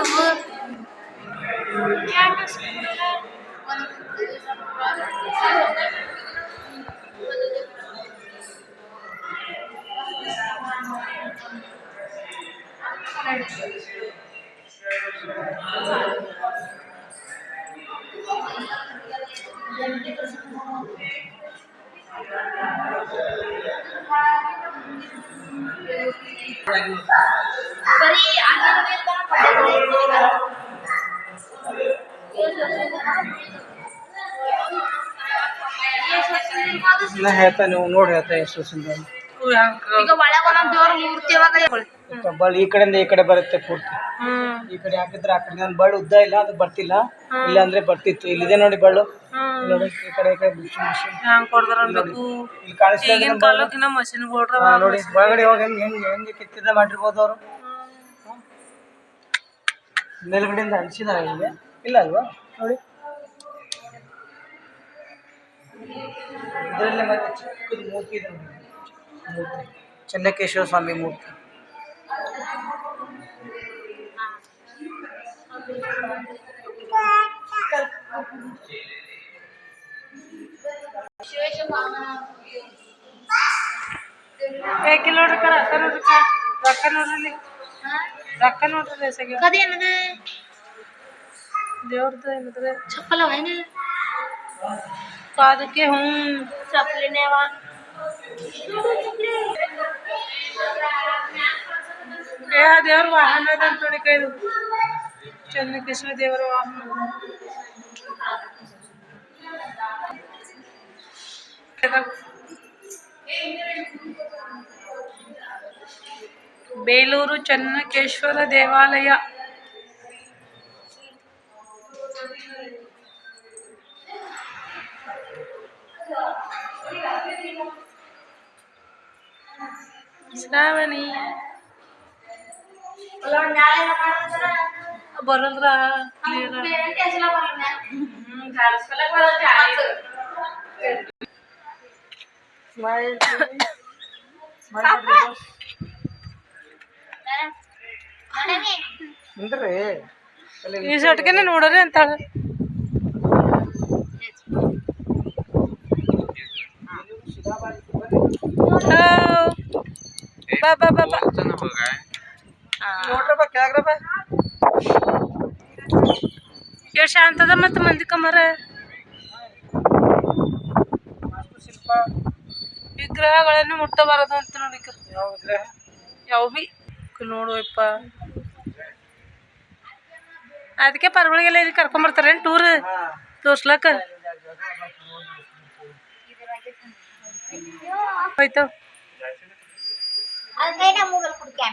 olur. Diğer meseleler bana Thank you. ನಾ ಹೇಳ್ತಾ ನೀವು ನೋಡಿ ಹೇಳ್ತಾ ಎಷ್ಟು ಬಳ್ಳಿ ಈ ಕಡೆಯಿಂದ ಈ ಕಡೆ ಬರುತ್ತೆ ಪೂರ್ತಿ. ಈ ಕಡೆ ಹಾಕಿದ್ರೆ ಆ ಕಡೆ ಬಳ್ ಬಳ್ಳು ಉದ್ದ ಇಲ್ಲ ಅದು ಬರ್ತಿಲ್ಲ. ಇಲ್ಲ ಅಂದ್ರೆ ಬರ್ತಿತ್ತು. ಇಲ್ಲಿದೆ ನೋಡಿ ಬಳ್ಳು. ನೋಡಿ ಈ ಕಡೆ ಈ ಕಡೆ ಮಷಿನ್ ನೋಡಿ. ಒಳಗಡೆ ಹೋಗಿ ಹೆಂಗ್ ಹೆಂಗ್ ಹೆಂಗೆ ಕಿತ್ತಿದ ಮಾಡಿರ್ಬೋದು ಅವರು. ಮೇಲ್ಗಡೆಯಿಂದ ಹಂಚಿದಾರೆ ಹಿಂಗೆ ಇಲ್ಲ ಅಲ್ವಾ ನೋಡಿ ಇದರಲ್ಲೇ ಮತ್ತೆ ಚಿಕ್ಕದು ಮೂರ್ತಿ ಇದೆ. ಮೂರ್ತಿ ಚೆನ್ನಕೇಶ್ವರ ಸ್ವಾಮಿ ಮೂರ್ತಿ ಏ ನೋಡ್ರಿ ಅಕ್ಕ, ರೊಕ್ಕ ನೋಡ್ರಿ. ರೊಕ್ಕ ನೋಡ್ರಿ. ರೊಕ್ಕ ನೋಡ್ರಿ ಎಸಗ ಅದೇನದು ದೇವ್ರದ್ದು ಏನಂದ್ರೆ ಚಪ್ಪಲ ಏನು ಪಾದಕ್ಕೆ ಹ್ಞೂ ಚಪ್ಪಲಿನೇ ಅವ ಏ ಆ ದೇವ್ರ ವಾಹನ ಅದ ಅಂತ ನೋಡಿ ಕೈದು ಚೆನ್ನಕೇಶ್ವರ ದೇವರ ವಾಹನ ಬೇಲೂರು ಚೆನ್ನಕೇಶ್ವರ ದೇವಾಲಯ ಶ್ರಾವಣಿ ಬರಲ್ರ ಕ್ಲಿಯರ್ ನಿಂದ್ರಿ. ಈ ಸಟ್ಗೆನೆ ನೋಡ್ರಿ ಅಂತಾಳೆ ಬಾ ಬಾ ಬಾ ಬಾ. ನೋಡ್ರಪ್ಪ ಕೆಳಗ್ರಪ್ಪ ಎಷ್ಟು ಶಾಂತದ ಮತ್ತು ಮಂದಿ ಕಮರ ಶಿಲ್ಪ ವಿಗ್ರಹಗಳನ್ನು ಮುಟ್ಟಬಾರದು ಅಂತ ನೋಡಿ ಯಾವ ವಿಗ್ರಹ ಯಾವ ಬಿ ನೋಡುವಪ್ಪ ಅದಕ್ಕೆ ಪರ್ಗಳಿಗೆಲ್ಲ ಇಲ್ಲಿ ಕರ್ಕೊಂಬರ್ತಾರೆ ಟೂರ್ ಹಾ ತೋರ್ಸ್ಲಕ್ಕ ಹೋಯ್ತು ಅದಕ್ಕೆ ಮೂಗಲ್ ಕುಡ್ಕೆ